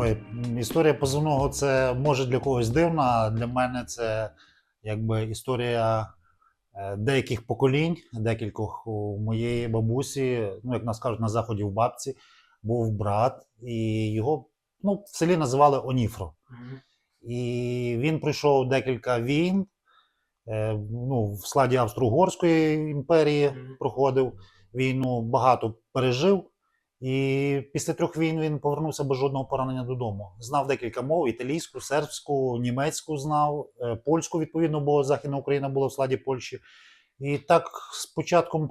Ой, історія позивного це може для когось дивна, а для мене це якби історія е, деяких поколінь, декількох у моєї бабусі, ну як нас кажуть, на заході в бабці, був брат, і його ну, в селі називали Оніфро. І він пройшов декілька війн. е, Ну, в складі Австро-Угорської імперії проходив війну, багато пережив. І після трьох війн він повернувся без жодного поранення додому. Знав декілька мов: італійську, сербську, німецьку знав, е, польську, відповідно, бо Західна Україна була в складі Польщі. І так з початком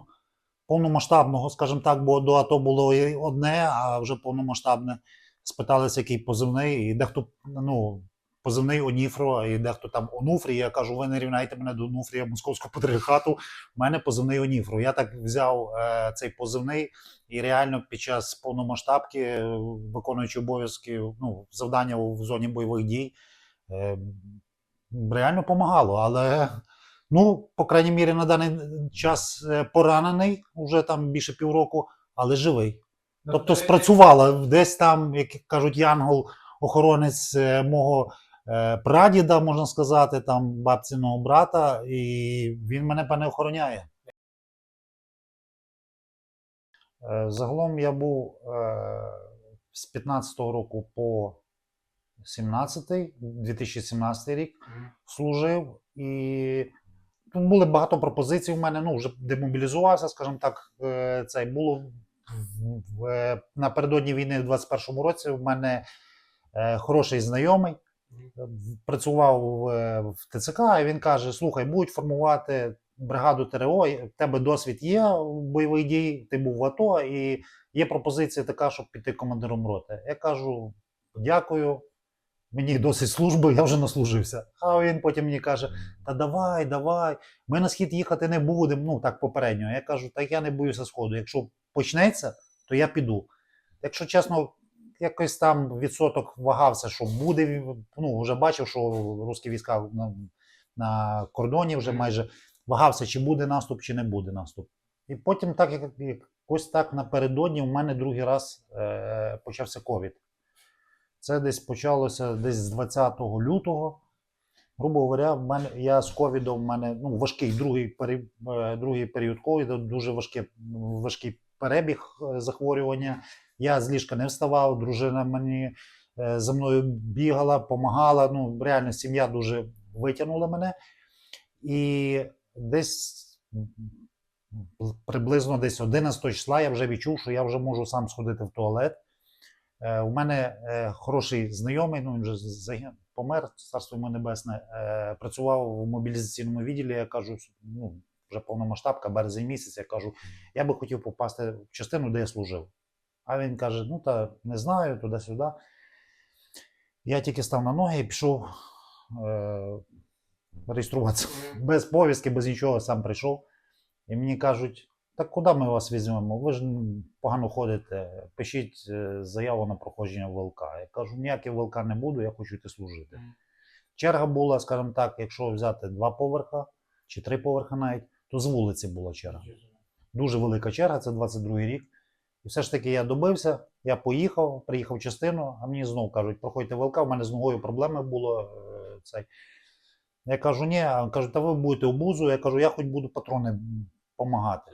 повномасштабного, скажімо так, бо до АТО було одне, а вже повномасштабне. Спиталися, який позивний, і дехто ну, позивний Оніфро, і дехто там Онуфрій. Я кажу, ви не рівняйте мене до Онуфрія Московського патріархату. У мене позивний Оніфро. Я так взяв е, цей позивний, і реально під час повномасштабки, е, виконуючи обов'язки, ну, завдання в зоні бойових дій, е, реально допомагало. Але, ну, по крайній мірі, на даний час е, поранений, вже там більше півроку, але живий. Тобто спрацювала десь там, як кажуть, янгол, охоронець е, мого е, прадіда, можна сказати, там бабциного брата, і він мене пане охороняє. Е, Загалом я був е, з 15-го року по 17-й, 2017 рік служив, і тут були багато пропозицій у мене. Ну, вже демобілізувався, скажімо так, е, це було в- в- е, напередодні війни в 21-му році. У мене е, хороший знайомий в- працював в, ТЦК, і він каже: слухай, будуть формувати бригаду ТРО, в тебе досвід є бойових дій, ти був в АТО, і є пропозиція така, щоб піти командиром роти. Я кажу: дякую. Мені досить служби, я вже наслужився. А він потім мені каже: Та давай, давай, ми на схід їхати не будемо. Ну так попередньо. Я кажу, так я не боюся сходу. Якщо почнеться, то я піду. Якщо чесно, якось там відсоток вагався, що буде. Ну, вже бачив, що русські війська на, на кордоні вже майже вагався, чи буде наступ, чи не буде наступ. І потім, так як якось так напередодні, у мене другий раз е, почався ковід. Це десь почалося десь з 20 лютого. Грубо говоря, в мене, я з ковідом, в мене ну, важкий другий, е, другий період ковіду, дуже важкий, важкий перебіг е, захворювання. Я з ліжка не вставав, дружина мені е, за мною бігала, допомагала. Ну, реально, сім'я дуже витягнула мене. І десь приблизно десь 11 числа я вже відчув, що я вже можу сам сходити в туалет. Е, у мене хороший знайомий, ну він вже помер, царство йому небесне, працював в мобілізаційному відділі. Я кажу, ну, вже повномасштабка, березень місяць. Я кажу, я би хотів попасти в частину, де я служив. А він каже: ну та не знаю, туди-сюди. Я тільки став на ноги і пішов е, реєструватися. Без повістки, без нічого, сам прийшов. І мені кажуть, так куди ми вас візьмемо? Ви ж погано ходите, пишіть е, заяву на проходження ВЛК. Я кажу, ніякий ВЛК не буду, я хочу йти служити. Черга була, скажімо так, якщо взяти два поверха чи три поверха навіть, то з вулиці була черга. Дуже велика черга, це 22 рік. І все ж таки я добився, я поїхав, приїхав в частину, а мені знову кажуть, проходьте ВЛК, у мене з ногою проблеми було. е, Цей. Я кажу, ні, а кажуть, та ви будете обузу. Я кажу, я хоч буду патрони допомагати.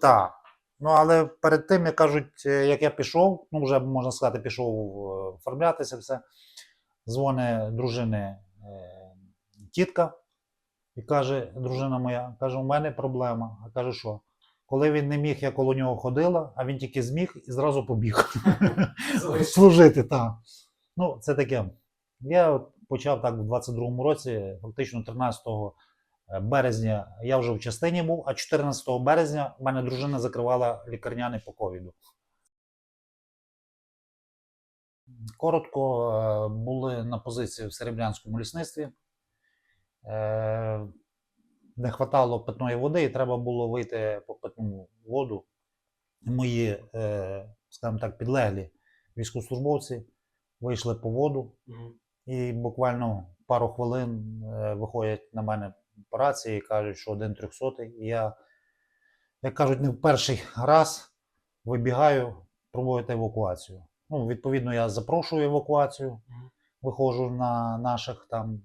Так. Ну, але перед тим, як кажуть, е, як я пішов, ну вже можна сказати, пішов е, оформлятися, все. Дзвони дружини тітка і каже, дружина моя, каже, у мене проблема. А каже, що? Коли він не міг, я коло нього ходила, а він тільки зміг і зразу побіг служити. Так. Ну, це таке. Я от почав так в 22-му році, фактично 13 березня я вже в частині був, а 14 березня в мене дружина закривала лікарняний по ковіду. Коротко е, були на позиції в Серебрянському лісництві. Е, Не хватало питної води, і треба було вийти по питну воду. Мої, е, скажімо так, підлеглі військовослужбовці вийшли по воду, і буквально пару хвилин е, виходять на мене по рації і кажуть, що один трьохсотий. І я, як кажуть, не в перший раз вибігаю проводити евакуацію. Ну, відповідно, я запрошую евакуацію, виходжу на наших там,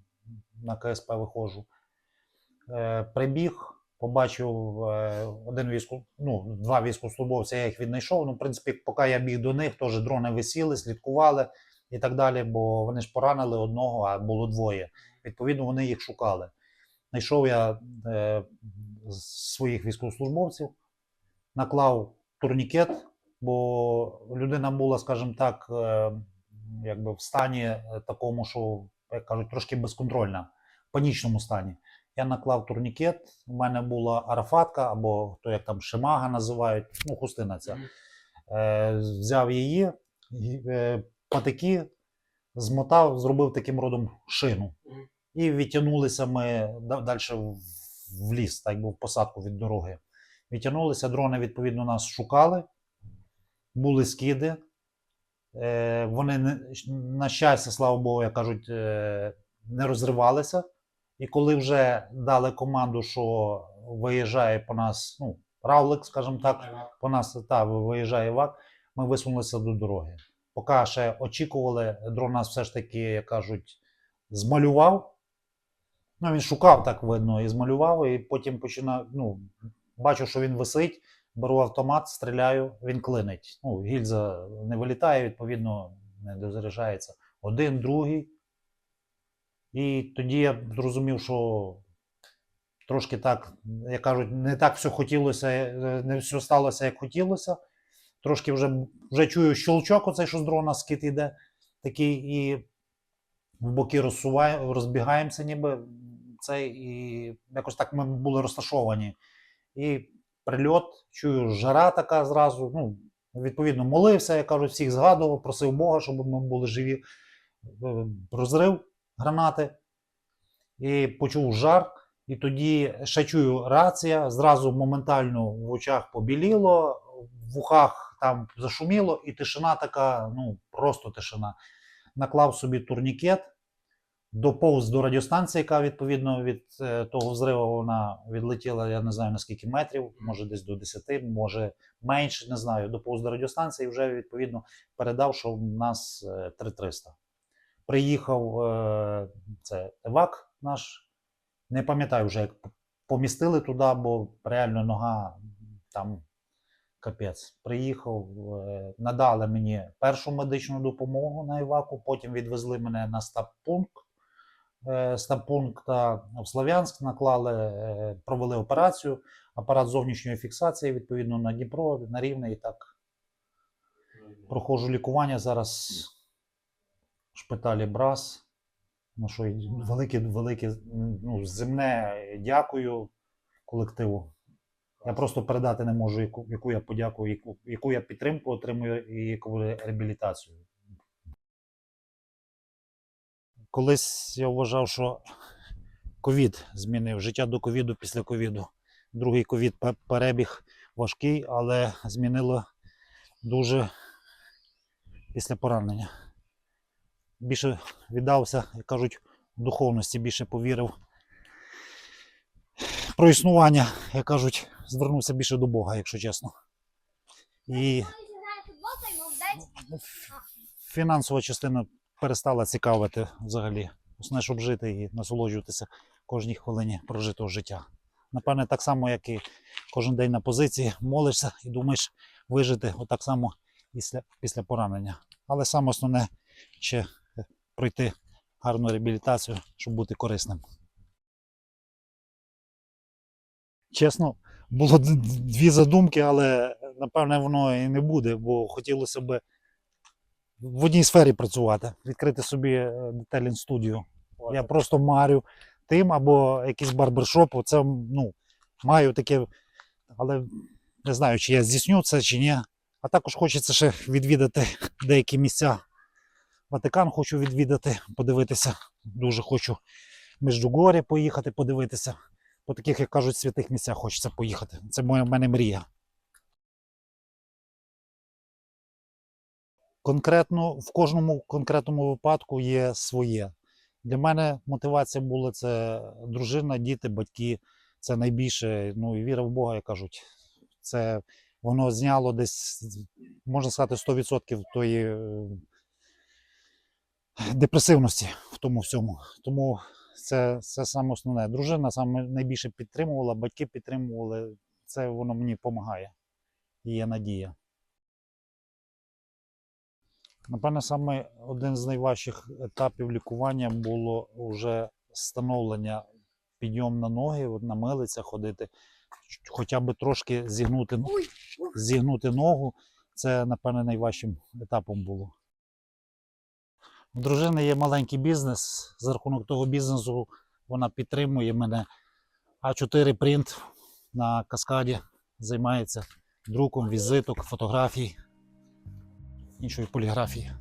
на КСП виходжу. Е, прибіг, побачив е, один військо, ну, два військовослужбовця, я їх віднайшов. Ну, в принципі, поки я біг до них, теж дрони висіли, слідкували і так далі, бо вони ж поранили одного, а було двоє. Відповідно, вони їх шукали. Знайшов я е, своїх військовослужбовців, наклав турнікет, бо людина була, скажімо так, е, якби в стані такому, що, як кажуть, трошки безконтрольна, в панічному стані. Я наклав турнікет, у мене була арафатка, або хто як там шимага називають, ну, хустина ця. Е, взяв її, е, патики, змотав, зробив таким родом шину. І відтягнулися ми далі в ліс, так би в посадку від дороги. Відтягнулися, дрони, відповідно, нас шукали, були скиди. Е, вони, на щастя, слава Богу, як кажуть, е, не розривалися. І коли вже дали команду, що виїжджає по нас, ну, равлик, скажімо так, по нас та, виїжджає ВАК, ми висунулися до дороги. Поки ще очікували, дрон нас все ж таки, як кажуть, змалював. Ну, він шукав, так видно, і змалював, і потім починав, ну, бачу, що він висить, беру автомат, стріляю, він клинить. Ну, гільза не вилітає, відповідно, не дозаряджається. Один, другий. І тоді я зрозумів, що трошки так, як кажуть, не так все хотілося, е, не все сталося, як хотілося. Трошки вже, вже чую щелчок, оцей, що з дрона скид іде, такий, і в боки розсуває, розбігаємося, ніби цей, і якось так ми були розташовані. І прильот, чую, жара така зразу. Ну, відповідно, молився, я кажу, всіх згадував, просив Бога, щоб ми були живі. Е, Розрив гранати. І почув жар. І тоді ще чую рація, зразу моментально в очах побіліло, в вухах там зашуміло, і тишина така, ну просто тишина. Наклав собі турнікет, доповз до радіостанції, яка відповідно від е, того взриву вона відлетіла, я не знаю наскільки метрів, може десь до 10, може менше, не знаю. Доповз до радіостанції і вже відповідно передав, що в нас е, 3300. Приїхав е, це евак наш. Не пам'ятаю вже, як помістили туди, бо реально нога там капець. Приїхав, е, надали мені першу медичну допомогу на Іваку, потім відвезли мене на стаб-пункт. Е, Стаб-пункта в Слов'янськ наклали, е, провели операцію, апарат зовнішньої фіксації, відповідно, на Дніпро, на Рівне і так. Проходжу лікування зараз в шпиталі Брас. Ну що, велике, велике ну, земне дякую колективу. Я просто передати не можу, яку, яку я подяку, яку, яку я підтримку отримую і яку реабілітацію. Колись я вважав, що ковід змінив життя до ковіду після ковіду. Другий ковід перебіг важкий, але змінило дуже після поранення. Більше віддався, як кажуть, духовності, більше повірив. Про існування, як кажуть, звернувся більше до Бога, якщо чесно. І фінансова частина перестала цікавити взагалі. Основне, щоб жити і насолоджуватися кожній хвилині прожитого життя. Напевне, так само, як і кожен день на позиції, молишся і думаєш вижити отак само після, після поранення. Але саме основне ще пройти гарну реабілітацію, щоб бути корисним. Чесно, було дві задумки, але напевне воно і не буде, бо хотілося б в одній сфері працювати, відкрити собі е, детелінг студію. Я просто марю тим або якийсь барбершоп. Оце ну, маю таке, але не знаю, чи я здійсню це чи ні. А також хочеться ще відвідати деякі місця. Ватикан хочу відвідати, подивитися. Дуже хочу в Междугорі поїхати, подивитися. По таких, як кажуть, святих місцях хочеться поїхати. Це моя в мене мрія. Конкретно в кожному конкретному випадку є своє. Для мене мотивація була це дружина, діти, батьки. Це найбільше. Ну і віра в Бога, як кажуть. Це Воно зняло десь, можна сказати, 100% тої е, депресивності в тому всьому. Тому це, це саме основне. Дружина саме найбільше підтримувала, батьки підтримували. Це воно мені допомагає. Є надія. Напевне, саме один з найважчих етапів лікування було вже становлення підйом на ноги, на милицях ходити, хоча б трошки зігнути, зігнути ногу. Це, напевне, найважчим етапом було. У дружини є маленький бізнес. За рахунок того бізнесу вона підтримує мене. А4 принт на каскаді займається друком, візиток, фотографій, іншої поліграфії.